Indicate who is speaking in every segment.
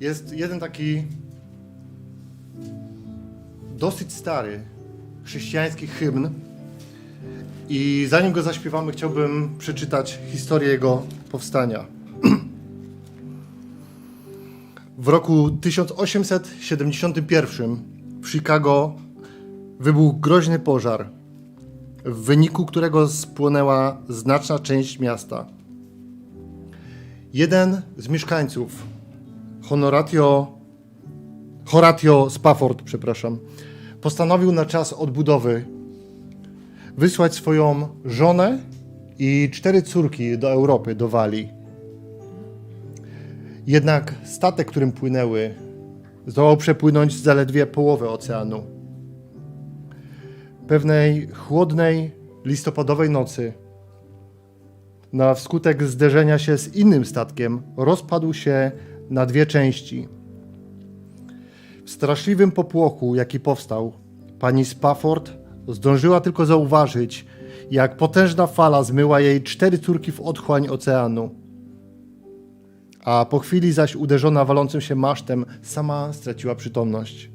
Speaker 1: jest jeden taki dosyć stary chrześcijański hymn. I zanim go zaśpiewamy, chciałbym przeczytać historię jego powstania. W roku 1871 w Chicago wybuchł groźny pożar, w wyniku którego spłonęła znaczna część miasta. Jeden z mieszkańców, Honoratio, Horatio Spafford, przepraszam, postanowił na czas odbudowy wysłać swoją żonę i cztery córki do Europy, do Walii. Jednak statek, którym płynęły, zdołał przepłynąć zaledwie połowę oceanu. Pewnej chłodnej, listopadowej nocy, na wskutek zderzenia się z innym statkiem, rozpadł się na dwie części. W straszliwym popłochu, jaki powstał, pani Spafford zdążyła tylko zauważyć, jak potężna fala zmyła jej cztery córki w otchłań oceanu. A po chwili zaś uderzona walącym się masztem, sama straciła przytomność.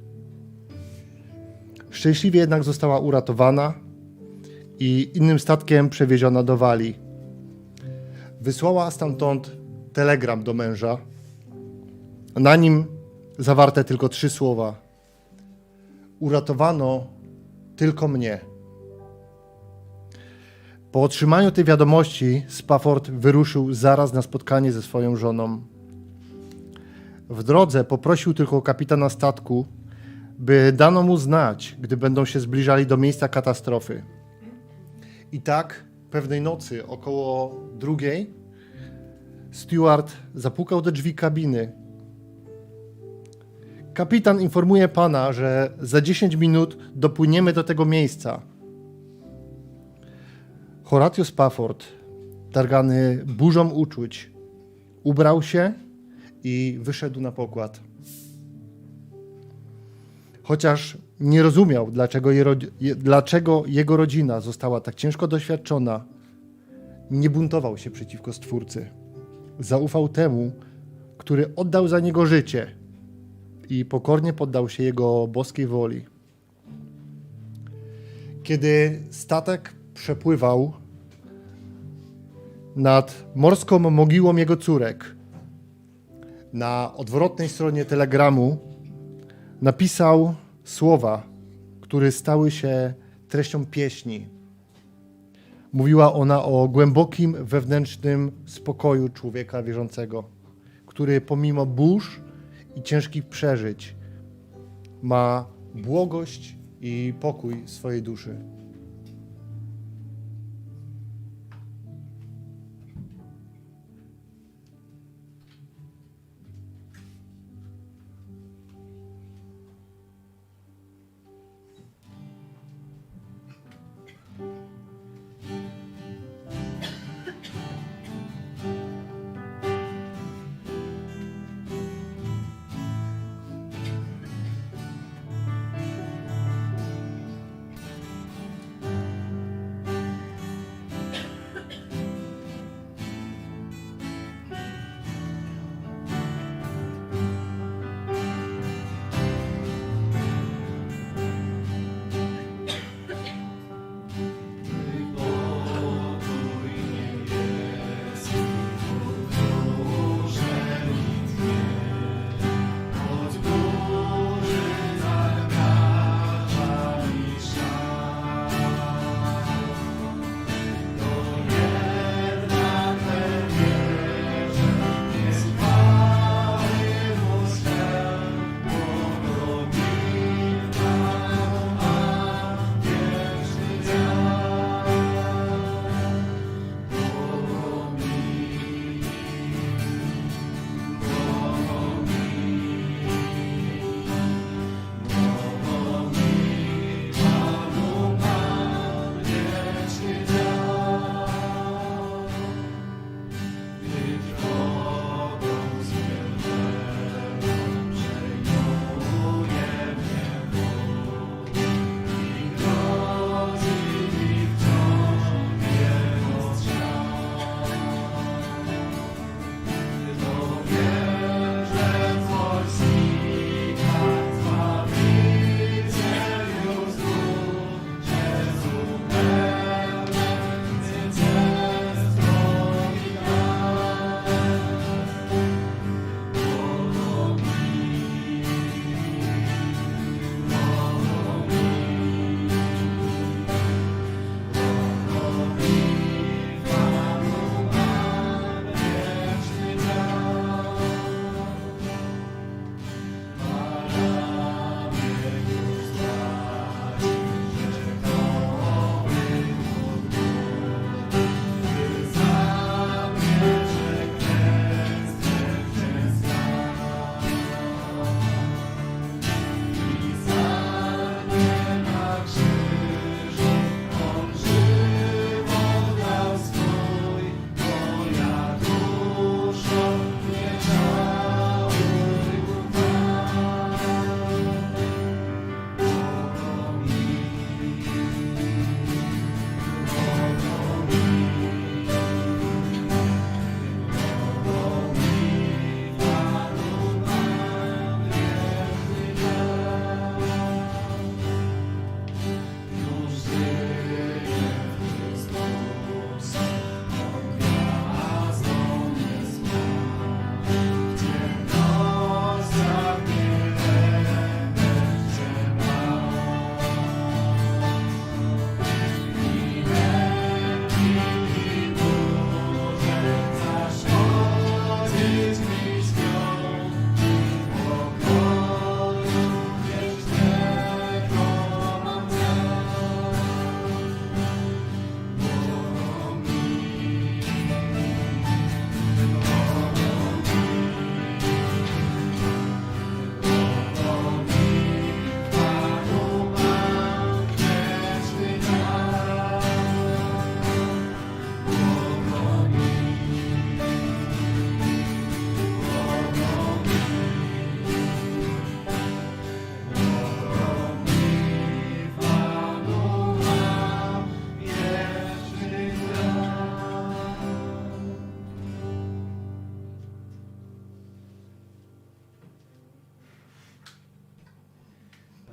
Speaker 1: Szczęśliwie jednak została uratowana i innym statkiem przewieziona do Walii. Wysłała stamtąd telegram do męża. Na nim zawarte tylko trzy słowa. Uratowano tylko mnie. Po otrzymaniu tej wiadomości Spafford wyruszył zaraz na spotkanie ze swoją żoną. W drodze poprosił tylko kapitana statku, by dano mu znać, gdy będą się zbliżali do miejsca katastrofy. I tak pewnej nocy około drugiej Steward zapukał do drzwi kabiny. Kapitan informuje pana, że za 10 minut dopłyniemy do tego miejsca. Horatio Spafford, targany burzą uczuć, ubrał się i wyszedł na pokład. Chociaż nie rozumiał, dlaczego, je- dlaczego jego rodzina została tak ciężko doświadczona, nie buntował się przeciwko Stwórcy. Zaufał temu, który oddał za niego życie i pokornie poddał się jego boskiej woli. Kiedy statek przepływał nad morską mogiłą jego córek, na odwrotnej stronie telegramu napisał słowa, które stały się treścią pieśni. Mówiła ona o głębokim wewnętrznym spokoju człowieka wierzącego, który pomimo burz i ciężkich przeżyć ma błogość i pokój swojej duszy.